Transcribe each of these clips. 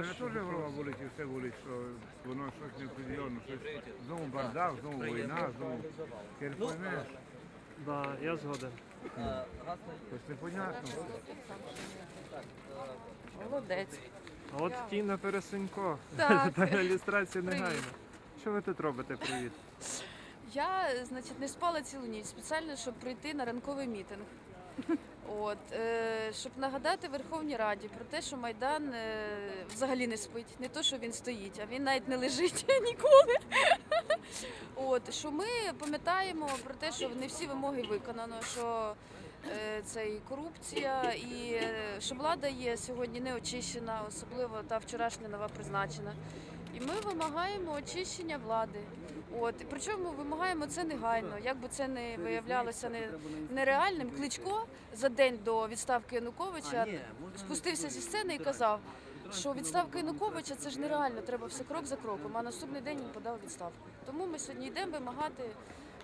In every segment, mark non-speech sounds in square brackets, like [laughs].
Мене теж голова болить і все болить, що воно щось неопределенно, щось знову бардак, знову війна, знову. Ж Да, я згоден. щось непонятно. Молодець. А от Тіна Пересенько. Так. [laughs] Та ілюстрація негайно. Що ви тут робите? Привіт. Я, значить, не спала цілу ніч спеціально, щоб прийти на ранковий мітинг. От, е, щоб нагадати Верховній Раді про те, що Майдан е, взагалі не спить. Не то, що він стоїть, а він навіть не лежить [laughs] ніколи. От, що ми пам'ятаємо про те, що не всі вимоги виконано, що е, це і корупція, і що влада є сьогодні не очищена, особливо та вчорашня нова призначена. І ми вимагаємо очищення влади. От причому вимагаємо це негайно, як би це не виявлялося не, нереальним. Кличко за день до відставки Януковича спустився зі сцени і казав, що відставка Януковича це ж нереально, треба все крок за кроком. А наступний день він подав відставку. Тому ми сьогодні йдемо вимагати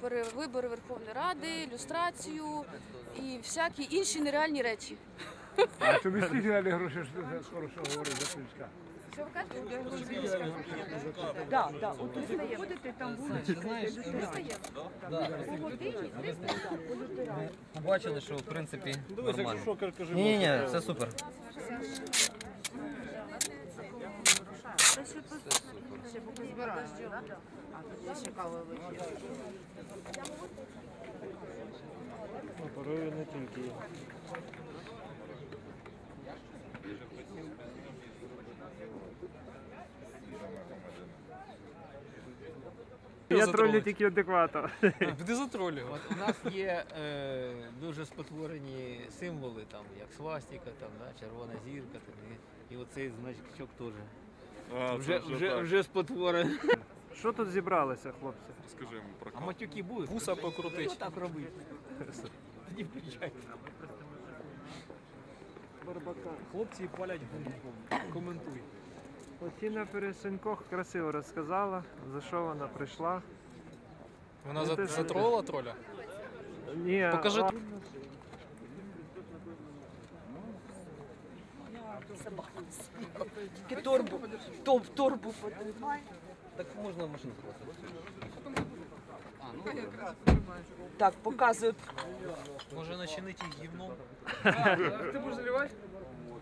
перевибори Верховної Ради, люстрацію і всякі інші нереальні речі. А тобі скільки дали грошей, що хорошо говориш за Кличка? Що ви кажете? Да, да, от тут заходите, там вуличка. Побачили, що в принципі нормально. Ні, ні, ні, все супер. Оперую не тільки я. Тролю тільки адеквато. [laughs] Ти затролював. От у нас є е, дуже спотворені символи, там, як свастика, там, да, червона зірка, там, і, і оцей значок теж. А, Вже, вже, вже спотворений. Що тут зібралися, хлопці? Скажи йому про А матюки будуть? Вуса покрутить. Що так робити? Тоді включайте. Хлопці палять гумом. Коментуй. Тіна Пересенько красиво розказала, за що вона прийшла. Вона Ну, за, затролила троля? Ні, Покажи. а- Тільки торбу, топ, торбу потримай. Так можна машину спросити. Так, показують. Може начинити їх гівном? Ти будеш заливати?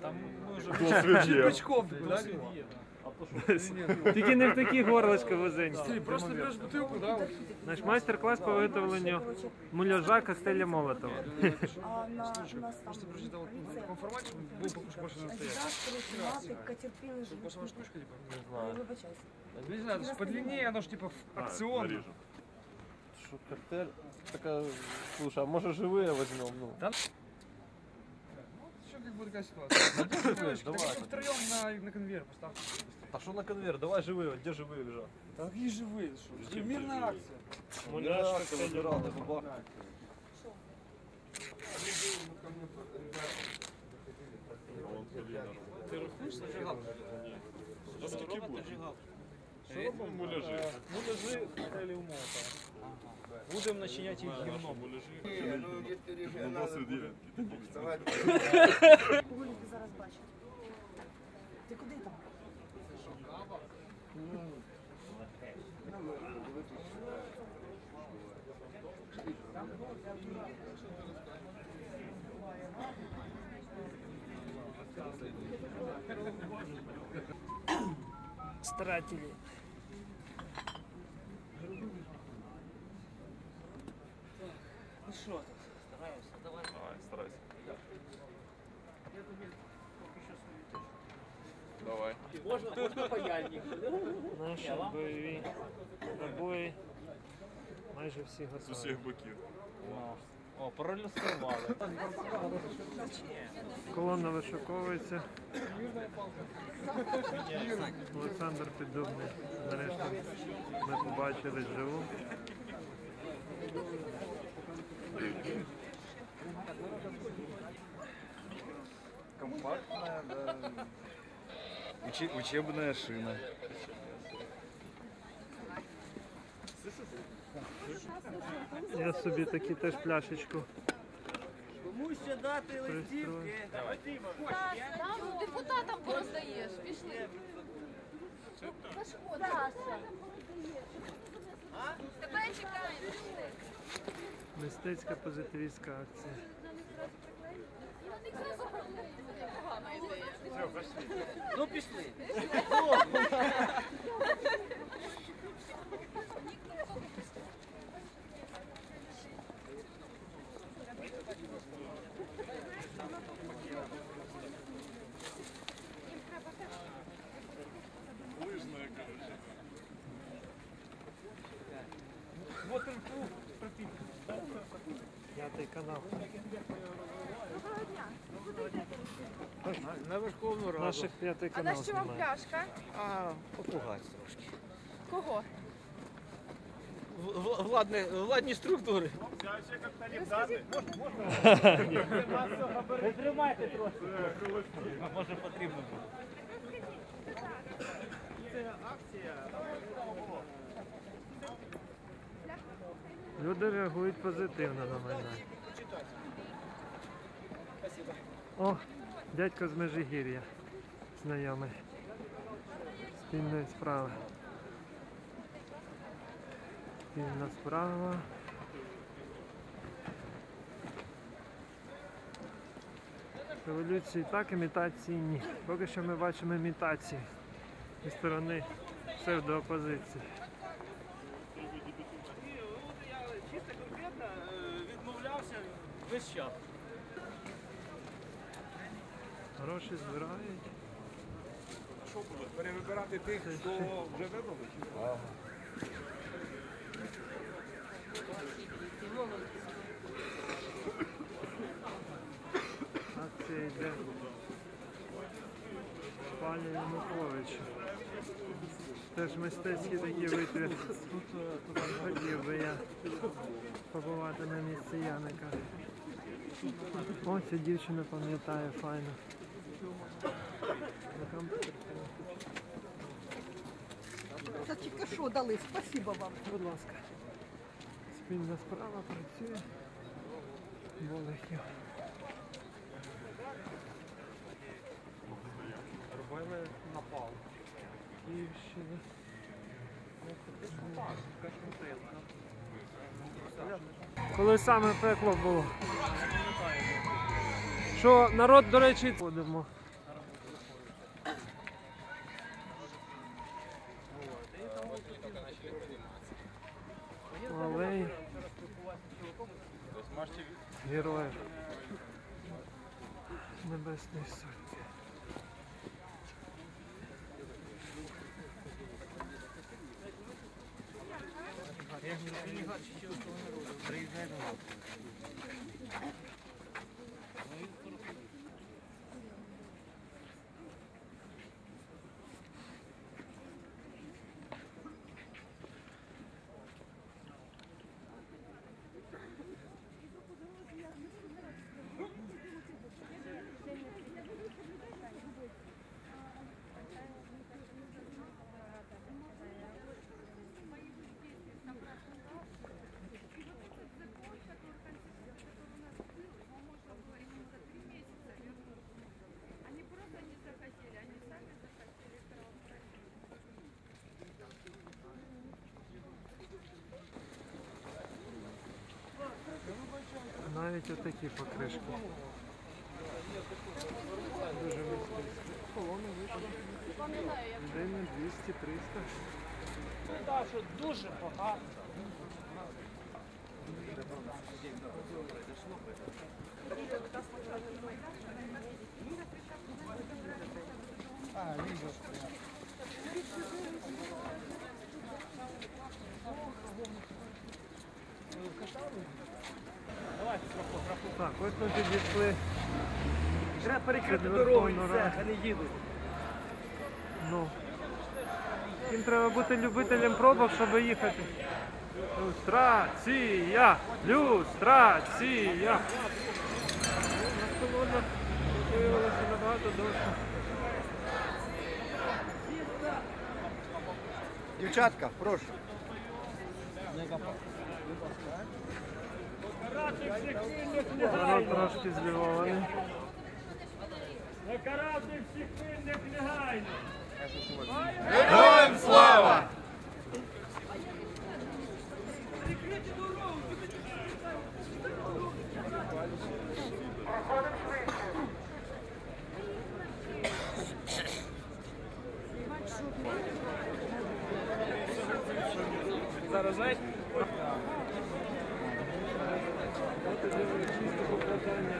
Там ми вже Черпачком. Тільки не в такі горлочка вузенькі. просто береш бутилку, да? от. Наш майстер-клас по виготовленню муляжа коктейля Молотова. А на, у нас там Просто прочитав в такому форматі, щоб був покуш більше настоящий. Адидас, мати, Катерпілер, Ваша штучка, типа? вибачайся. Не знаю, ж подлиннее, оно ж типа в- акционно. Що коктейль? Така, слушай, а може живые возьмем? Ну, Что как будет такая ситуация? Девочки, давай. так втроем на, на конвейер поставьте. а що на конвейер? Давай живые, где живые лежат? Да какие живые, что? Мирная акция. Муляж, коктейль, бабах. Що робимо? Муляжи. Муляжи, коктейлі умовка. Будемо начиняти їх гівном. Кого люди зараз бачать? Ти куди там? Старателі. Давай, Давай. Наші бойові набої майже всі З усіх боків. О, пролюстрували. Колона вишуковується. Олександр Піддубний. Нарешті ми побачили живу. Компактная, да. Учебная шина. Я собі такі теж пляшечку. Кому ще дати листівки? Там депутатам пороздаєш. Пішли. Мистецька позитивістська акція. Ну пішли. П'ятий канал. На Верховну Раду. Наших п'ятий А канал на що вам знімає. пляшка? А, попугать трошки. Кого? В- в- Владне, владні структури. Ви тримайте трохи. Може потрібно буде. Люди реагують позитивно на Майдан. О, дядько з Межигір'я. Знайомий. Спільної справи. Спільна справа. Революції так, імітації ні. Поки що ми бачимо імітації зі сторони псевдоопозиції. Чисто конкретно е, відмовлявся весь час. Гроші збирають. Що буде? Перевибирати тих, хто вже вибрали? що? Акція йде пані Януковича. Теж мистецький такий витвір. Хотів би я побувати на місці Яника. О, цю дівчину пам'ятаю файно. Це тільки що дали, спасибо вам. Будь ласка. Спільна справа працює. Болехів. Робили напал. Київщина. Коли саме пекло було. Що народ, до речі, ходимо. Героїв. Небесної сотні. Навіть отакі покришки. Дуже мистецькі. Колони вийшли. Людей 200-300. Так, що дуже багато. Так, ось ми підійшли. Треба перекрити дорогу і все, а не їдуть. Ну. Їм треба бути любителем пробок, щоб їхати. Люстрація! Люстрація! Колона виявилася набагато довше. Дівчатка, прошу. Народ трошки збивований. На карати всіх винних лягайно. Героям слава! Зараз знаєте, знаєш, От іде чисте покладання.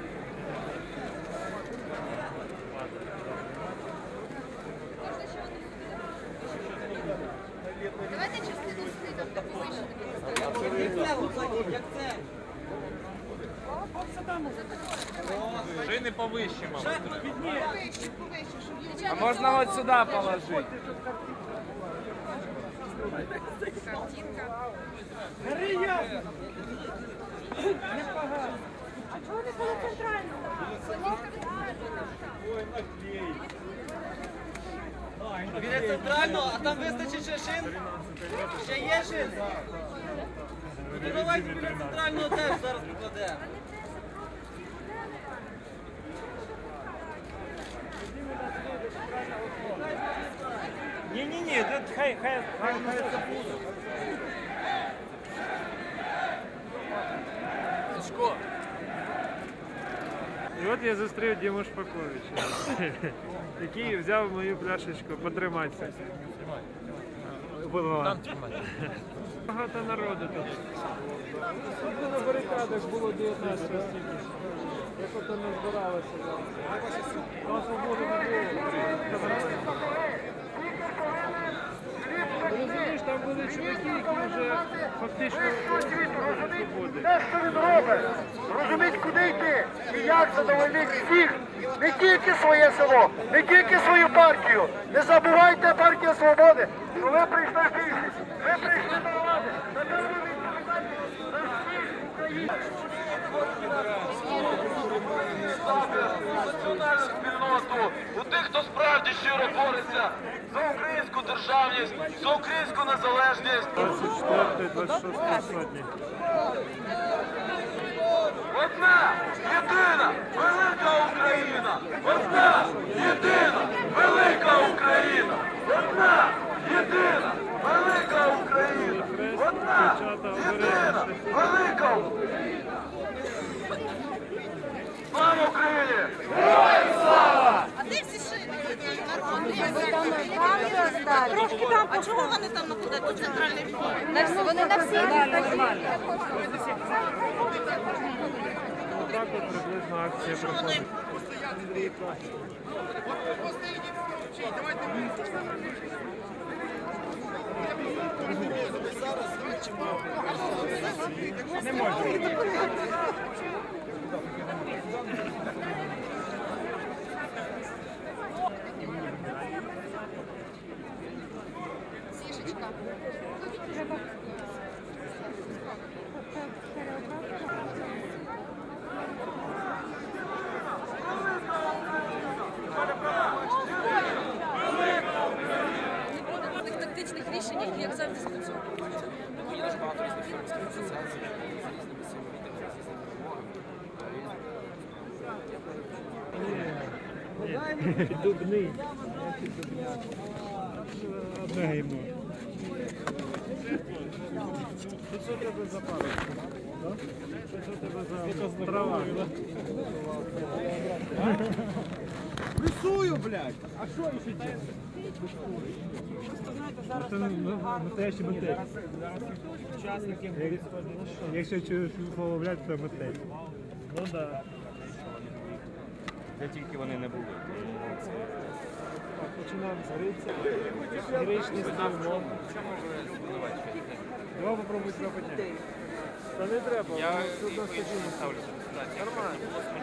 шини повище, мабуть. А можна от сюди положити. Біля центрального, а там вистачить ще шин? Ще є шини? Ну давайте біля центрального теж зараз покладемо. Ні-ні-ні, хай, хай, хай, хай це буде. І от я зустрів Діму Шпаковича, який взяв мою пляшечку потриматися. Багато народу тут. Тут на барикадах було 19 осіб. Як ото не збиралося. Там свободи не було. Розумієш, там були чоловіки, які вже фактично свободи. Те, що він робить, розуміть, куди йти і як задовольнити всіх, не тільки своє село, не тільки свою партію. Не забувайте партію свободи, що ви прийшли більшість, ви прийшли до влади. Тепер ви відповідальні за всіх українців. національну спільноту, у тих, хто справді щиро бореться за українську державність, за українську незалежність. 24-26 сотні. Одна єдина велика Україна! Одна єдина велика Україна! Одна єдина велика Україна! Одна єдина велика Україна! Слава Україні! Трошки там, а чого вони там накладають? Тут центральний вхід. Вони на всі Отак от приблизно акція проходить. тих є дуже багато різних фермерських асоціацій з різними цими відами, з різними вимогами. Дубний. Одне гімно. Що це у тебе за парочка? Що це у тебе за трава? Рисую, блядь! А що ще Делать? Це настоящий митець. Якщо чуєш слово блядь, то митець. Ну так. Де тільки вони не були. Починаємо з гриця. Гречний став. Давай попробуй себе. Та не треба, Я ситуації. Нормально.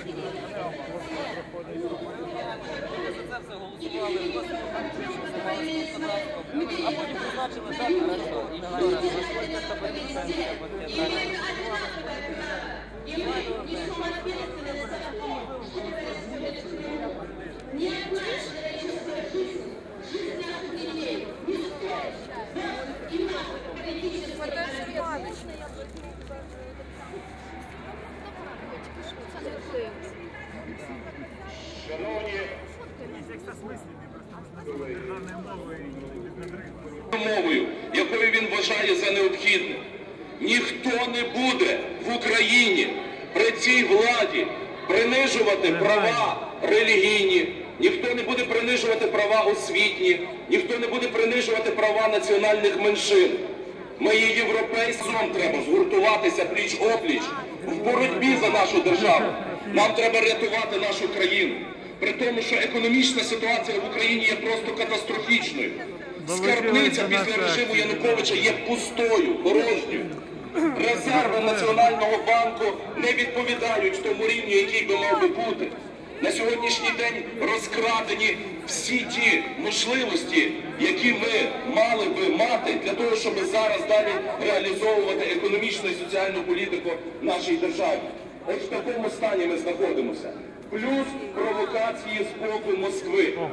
За це все голосували, а потім призначили дату, і все. І все. мовою, якою він вважає за необхідне. Ніхто не буде в Україні при цій владі принижувати права релігійні, ніхто не буде принижувати права освітні, ніхто не буде принижувати права національних меншин. Ми є європейцям, треба згуртуватися пліч опліч в боротьбі за нашу державу. Нам треба рятувати нашу країну. При тому, що економічна ситуація в Україні є просто катастрофічною. Скарбниця після режиму Януковича є пустою, порожньою. Резерви Національного банку не відповідають тому рівню, який би мав би бути. На сьогоднішній день розкрадені всі ті можливості, які ми мали би мати для того, щоб зараз далі реалізовувати економічну і соціальну політику в нашій державі. Ось в такому стані ми знаходимося. Плюс провокації з боку Москви.